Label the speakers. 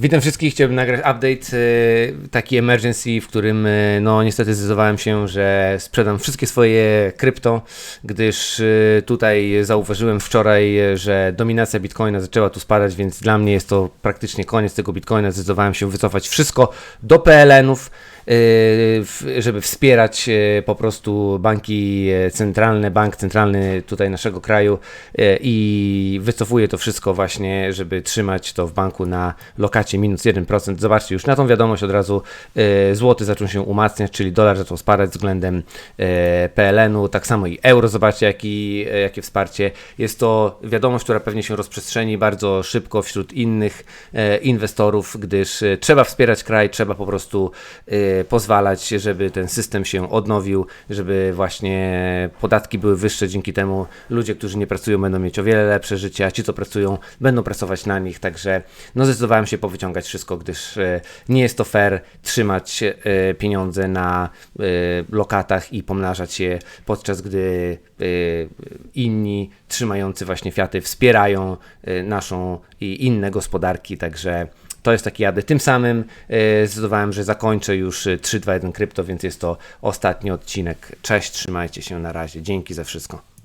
Speaker 1: Witam wszystkich, chciałbym nagrać update, y, taki emergency, w którym y, no niestety zdecydowałem się, że sprzedam wszystkie swoje krypto, gdyż y, tutaj zauważyłem wczoraj, że dominacja Bitcoina zaczęła tu spadać, więc dla mnie jest to praktycznie koniec tego Bitcoina. Zdecydowałem się wycofać wszystko do PLN-ów, żeby wspierać y, po prostu banki y, centralne, bank centralny tutaj naszego kraju y, i wycofuję to wszystko właśnie, żeby trzymać to w banku na lokacie minus 1%. Zobaczcie, już na tą wiadomość od razu y, złoty zaczął się umacniać, czyli dolar zaczął spadać względem y, PLN-u, tak samo i euro, zobaczcie jaki, y, jakie wsparcie. Jest to wiadomość, która pewnie się rozprzestrzeni bardzo szybko wśród innych inwestorów, gdyż trzeba wspierać kraj, trzeba po prostu pozwalać, żeby ten system się odnowił, żeby właśnie podatki były wyższe, dzięki temu ludzie, którzy nie pracują będą mieć o wiele lepsze życie, a ci, co pracują będą pracować na nich, także no zdecydowałem się powyciągać wszystko, gdyż e, nie jest to fair trzymać e, pieniądze na e, lokatach i pomnażać je, podczas gdy inni trzymający właśnie fiaty wspierają e, naszą i inne gospodarki, także to jest taki jady. Tym samym e, zdecydowałem, że zakończę już e, 3, 2, 1 krypto, więc jest to ostatni odcinek. Cześć, trzymajcie się na razie. Dzięki za wszystko.